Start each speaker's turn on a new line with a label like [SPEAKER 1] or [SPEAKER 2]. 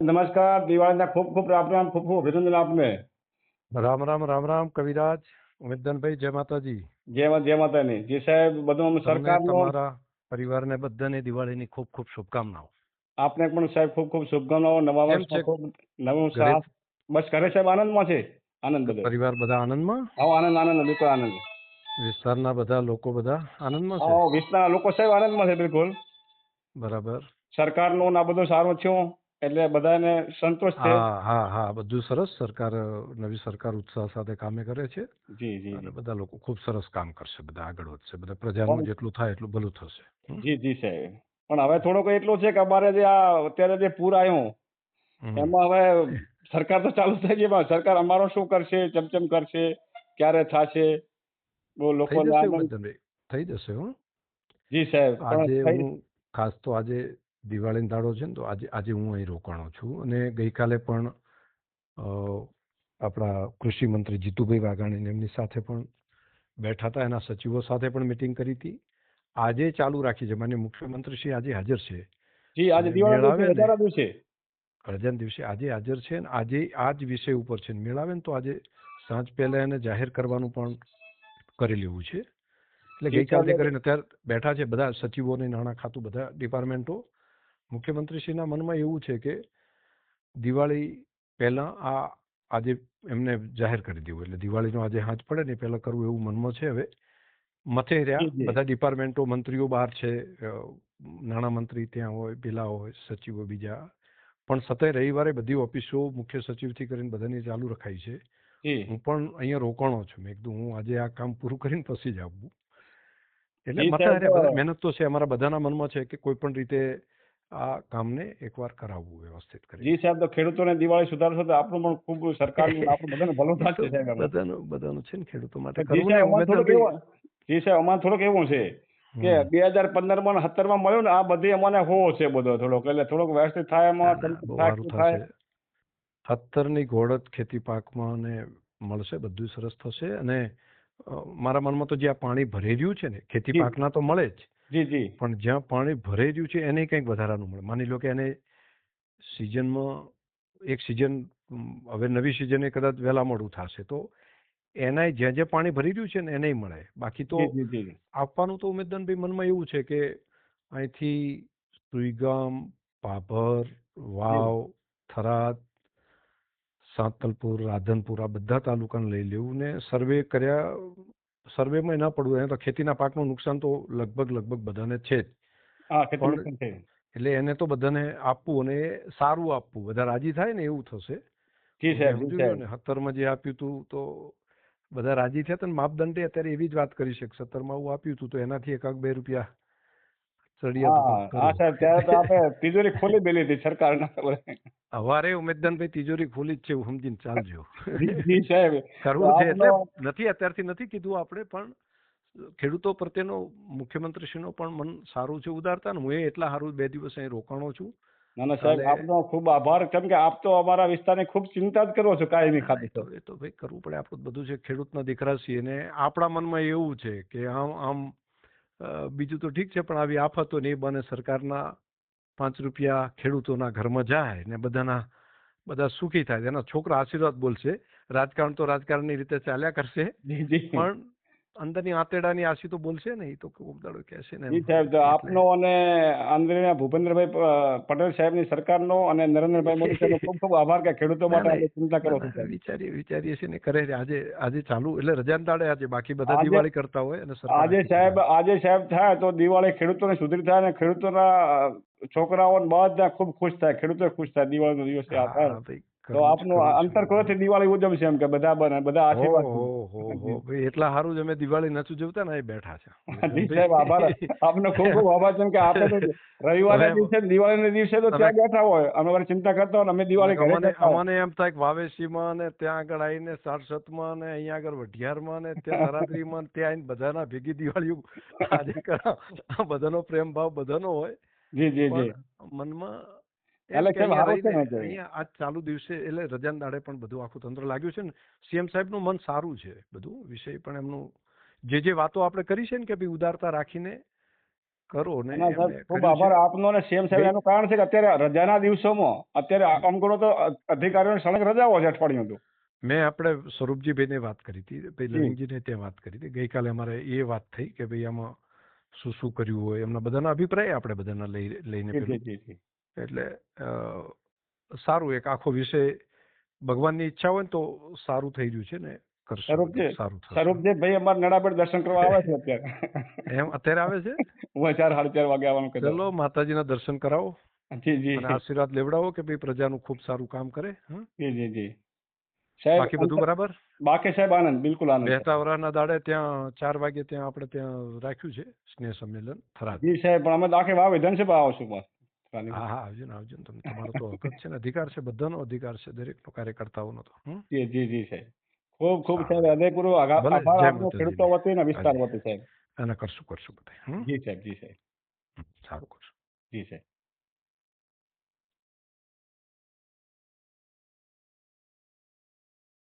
[SPEAKER 1] નમસ્કાર દિવાળીના ખૂબ ખૂબ રામ રામ ખૂબ ખૂબ અભિનંદન આપને
[SPEAKER 2] રામ રામ રામ રામ કવિરાજ ઉમેદનભાઈ જય માતાજી
[SPEAKER 1] જય મા- જય માતાની જી સાહેબ બધું અમે
[SPEAKER 2] તમને
[SPEAKER 1] સરકારનો
[SPEAKER 2] તમારા પરિવારને બધાને દિવાળીની ખૂબ ખૂબ શુભકામનાઓ
[SPEAKER 1] આપને પણ સાહેબ ખૂબ ખૂબ શુભકામનાઓ નવા
[SPEAKER 2] કેમ
[SPEAKER 1] વર્ષમાં
[SPEAKER 2] છે?
[SPEAKER 1] ખૂબ નવું
[SPEAKER 2] ઘરે
[SPEAKER 1] સાથ બસ ઘરે સાહેબ આનંદમાં છે? આનંદ બધો.
[SPEAKER 2] પરિવાર બધા આનંદમાં
[SPEAKER 1] આવો આનંદ આનંદ બિલકુલ આનંદ.
[SPEAKER 2] વિસ્તારના બધા લોકો બધા આનંદમાં છે?
[SPEAKER 1] આવો વિસ્તારના લોકો સાહેબ આનંદમાં છે બિલકુલ.
[SPEAKER 2] બરાબર.
[SPEAKER 1] સરકારનું ને આ બધું સારું થયું. એટલે બધાને સંતોષ છે.
[SPEAKER 2] હા હા હા બધું સરસ. સરકાર નવી સરકાર ઉત્સાહ સાથે કામે કરે છે.
[SPEAKER 1] જી જી
[SPEAKER 2] અને બધા લોકો ખૂબ સરસ કામ કરશે બધા આગળ વધશે બધા પ્રજાનું જેટલું થાય એટલું ભલું થશે.
[SPEAKER 1] જી જી સાહેબ. પણ હવે થોડોક એટલું છે કે અમારે જે આ અત્યારે જે પૂર આવ્યું એમાં હવે સરકાર તો ચાલુ થઈ ગઈ પણ સરકાર અમારો શું કરશે ચમચમ કરશે ક્યારે થશે? બહુ લોકો
[SPEAKER 2] થઈ જશે હો.
[SPEAKER 1] જી સાહેબ.
[SPEAKER 2] આજે હું ખાસ તો આજે દિવાળીનો દાડો છે ને તો આજે આજે હું અહીં રોકાણો છું. અને ગઈકાલે પણ આપણા કૃષિ મંત્રી જીતુભાઈ વાઘાણી એમની સાથે પણ બેઠા હતા. એના સચિવો સાથે પણ મિટિંગ કરી હતી. આજે ચાલુ રાખી છે. માન્ય મુખ્યમંત્રી શ્રી આજે હાજર છે.
[SPEAKER 1] જી આજે દિવાળી દિવસે રજાના દિવસે
[SPEAKER 2] આજે હાજર છે અને આજે આ જ વિષય ઉપર છે ને મેળાવે ને તો આજે સાંજ પહેલા એને જાહેર કરવાનું પણ કરી લેવું છે. એટલે
[SPEAKER 1] જી,
[SPEAKER 2] ગઈકાલથી કરીને અત્યારે બેઠા છે બધા સચિવોને નાણાં ખાતું બધા ડિપાર્ટમેન્ટો. મુખ્યમંત્રીશ્રીના મનમાં એવું છે કે દિવાળી પહેલાં આ આજે એમને જાહેર કરી દેવું એટલે દિવાળીનો આજે હાથ પડે ને પહેલાં કરવું એવું મનમાં છે હવે. મથે રહ્યા. બધા ડિપાર્ટમેન્ટો મંત્રીઓ બહાર છે નાણામંત્રી ત્યાં હોય પેલા હોય સચિવો બીજા. પણ સતત રવિવારે બધી ઓફિસો મુખ્ય સચિવથી કરીને બધાની ચાલુ રખાઈ છે. હું પણ અહીંયા રોકાણો છું. મેં કીધું હું આજે આ કામ પૂરું કરીને પછી જ આવું. એટલે મહેનત તો છે અમારા બધાના મનમાં છે કે કોઈ પણ રીતે આ કામને એકવાર કરાવવું વ્યવસ્થિત કરી
[SPEAKER 1] જી સાહેબ તો ખેડૂતોને દિવાળી સુધારશો તો આપણું પણ ખૂબ સરકારનું આપણું બધાને ભલું થશે સાહેબ
[SPEAKER 2] બધાનું બધાનું છે ને ખેડૂતો માટે.
[SPEAKER 1] જી સાહેબ અમારે થોડુંક એવું જી છે કે બે હજાર પંદરમાં સત્તરમાં મળ્યું ને આ બધી અમારે હો છે બધો થોડોક. એટલે થોડોક વ્યવસ્થિત થાય એમાં
[SPEAKER 2] સત્તરની ઘોડત ખેતી પાકમાં ને મળશે બધું સરસ થશે. અને મારા મનમાં તો જ્યાં પાણી ભરેલું રહ્યું છે ને ખેતી
[SPEAKER 1] જી.
[SPEAKER 2] પાકના તો મળે જ.
[SPEAKER 1] જી જી.
[SPEAKER 2] પણ જ્યાં પાણી ભરાઈ રહ્યું છે એને કંઈક વધારાનું મળે. માની લો કે એને સિઝનમાં એક સિઝન હવે નવી સિઝને કદાચ વહેલા મોડું થશે તો એનાય જ્યાં જ્યાં પાણી ભરી રહ્યું છે ને એને મળે. બાકી તો આપવાનું તો ઉમેદનભાઈ મનમાં એવું છે કે અહીંથી સુઈગામ પાભર વાવ થરાદ સાંતલપુર રાધનપુર આ બધા તાલુકાને લઈ લેવું ને સર્વે કર્યા સર્વેમાં ના પડવું એને તો ખેતીના પાકનું નુકસાન તો લગભગ લગભગ બધાને છે જ. એટલે એને તો બધાને આપવું અને સારું આપવું. બધા રાજી થાય ને એવું થશે. સત્તરમાં જે આપ્યું હતું તો બધા રાજી થયા ને માપદંડે અત્યારે એવી જ વાત કરી છે સત્તરમાં આવું આપ્યું હતું તો એનાથી એકાક બે રૂપિયા ચડિયા
[SPEAKER 1] હા
[SPEAKER 2] કંઈક
[SPEAKER 1] હા
[SPEAKER 2] કરવું.
[SPEAKER 1] સાહેબ ત્યારે તો આપણે તિજોરી ખોલી બેલી હતી સરકારના.
[SPEAKER 2] હવારે ઉમેદનભાઈ તિજોરી ખુલી જ છે એવું સમજીને ચાલજો. કરવું છે એટલે નથી અત્યારથી નથી કીધું આપણે પણ ખેડૂતો પ્રત્યેનો મુખ્યમંત્રીશ્રીનો પણ મન સારું છે ઉદારતા ને હું એ એટલા સારું બે દિવસ અહીં રોકાણો છું.
[SPEAKER 1] ના ના સાહેબ આપનો ખૂબ આભાર. કેમ કે આપ તો અમારા વિસ્તારની ખૂબ ચિંતા જ કરો છો કાયમી ખાતે.
[SPEAKER 2] તો એ તો ભાઈ કરવું પડે આપણું બધું છે ખેડૂતના દીકરા છીએ ને આપણા મનમાં એવું છે કે આમ આમ બીજું તો ઠીક છે પણ આવી આફતો ને એ બને સરકારના પાંચ રૂપિયા ખેડૂતોના ઘરમાં જાય ને બધાના બધા સુખી થાય. એના છોકરા આશીર્વાદ બોલશે. રાજકારણ તો રાજકારણની રીતે ચાલ્યા કરશે. પણ અંદરની આંતરડાની આશી તો બોલશે ને એ તો કોક દાડો કહેશે ને
[SPEAKER 1] જી સાહેબ તો આપનો અને આંધ્રના ભૂપેન્દ્રભાઈ પટેલ સાહેબની સરકારનો અને નરેન્દ્રભાઈ મોદી સાહેબનો ખૂબ ખૂબ આભાર કે ખેડૂતો માટે ચિંતા કરો.
[SPEAKER 2] વિચારીએ વિચારીએ છીએ ને કરે આજે આજે ચાલુ એટલે રજાન દાડે આજે બાકી બધા દિવાળી કરતા હોય અને
[SPEAKER 1] આજે સાહેબ આજે સાહેબ થાય તો દિવાળી ખેડૂતોને સુધરી થાય અને ખેડૂતોના છોકરાઓ બધા ખૂબ ખુશ થાય ખેડૂતો ખુશ થાય દિવાળીનો દિવસ આ થાય. તો આપનું
[SPEAKER 2] કરવું
[SPEAKER 1] અંતર
[SPEAKER 2] છે.
[SPEAKER 1] દિવાળી ઉજવશે એમ કે બધા બને બધા આશીર્વાદ.
[SPEAKER 2] ભાઈ, એટલા સારું જ અમે દિવાળી નથી જોતા ને એ બેઠા છે
[SPEAKER 1] જી સાહેબ આભાર આપનો ખૂબ ખૂબ આભાર છે કે આપણે તો રવિવારના દિવસે દિવાળીના દિવસે તો ત્યાં બેઠા હોય અમે અમારી ચિંતા કરતા હોય અમે દિવાળી ઘરે
[SPEAKER 2] અમને એમ થાય કે વાવેસીમાં ને ત્યાં આગળ આવીને સારસતમાં ને અહીંયા આગળ વઢિયારમાં ને ત્યાં નરાત્રીમાં ને ત્યાં આવીને બધાના ભેગી દિવાળી આજે. બધાનો પ્રેમ ભાવ બધાનો હોય
[SPEAKER 1] જી જી જી
[SPEAKER 2] મનમાં
[SPEAKER 1] એટલે કેમ છે?
[SPEAKER 2] અહીંયા આજ ચાલુ દિવસે એટલે રજાના દાડે પણ બધું આખું તંત્ર લાગ્યું છે ને. સીએમ સાહેબનું મન સારું છે બધું વિષય પણ એમનું જે જે વાતો આપણે કરી છે ને કે ભાઈ ઉદારતા રાખીને કરો ને
[SPEAKER 1] ખૂબ આભાર આપનો ને સીએમ સાહેબ એનું કારણ છે કે અત્યારે રજાના દિવસોમાં અત્યારે આમ કરો તો અધિકારીઓને સળંગ રજાઓ છે અઠવાડિયું તો.
[SPEAKER 2] મેં આપણે સ્વરૂપજીભાઈને વાત કરી હતી. ભાઈ લવિંગજીને ત્યાં વાત કરી હતી. ગઈકાલે અમારે એ વાત થઈ કે ભાઈ આમાં શું શું કર્યું હોય એમના બધાના અભિપ્રાય આપણે બધાના લઈ લઈને એટલે સારું એક આખો વિષય ભગવાનની ઈચ્છા હોય ને તો સારું થઈ રહ્યું છે ને
[SPEAKER 1] સ્વરૂપજી ભાઈ અમારા દર્શન કરવા આવે છે અત્યારે.
[SPEAKER 2] એમ અત્યારે આવે છે?
[SPEAKER 1] હું ચાર સાડા ચાર વાગે આવવાનું
[SPEAKER 2] ચલો માતાજીના દર્શન કરાવો.
[SPEAKER 1] જી જી
[SPEAKER 2] આશીર્વાદ લેવડાવો કે ભાઈ પ્રજાનું ખૂબ સારું કામ કરે હં?
[SPEAKER 1] જી જી જી. સાહેબ
[SPEAKER 2] બાકી બધું બરાબર?
[SPEAKER 1] બાકી સાહેબ આનંદ બિલકુલ આનંદ
[SPEAKER 2] બેહતા વરાના દાડે ત્યાં ચાર વાગે ત્યાં આપણે ત્યાં રાખ્યું છે સ્નેહ સંમેલન થરાદ.
[SPEAKER 1] જી સાહેબ પણ અમે આખે આખી વાવ વિધાનસભા આવશું બસ.
[SPEAKER 2] હા હા આવજો ને આવજો ને. તમને તમારો તો હક છે ને. અધિકાર છે બધાનો અધિકાર છે દરેકનો કાર્યકર્તાઓનો તો?
[SPEAKER 1] જી જી જી સાહેબ. ખૂબ ખૂબ સાહેબ હૃદયપૂર્વક આભાર આપનો. ખેડૂતો વતી ને વિસ્તાર વતી સાહેબ.
[SPEAKER 2] અને કરશું કરશું બધા
[SPEAKER 1] જી સાહેબ જી સાહેબ.
[SPEAKER 2] સારું કરશું.
[SPEAKER 1] જી સાહેબ.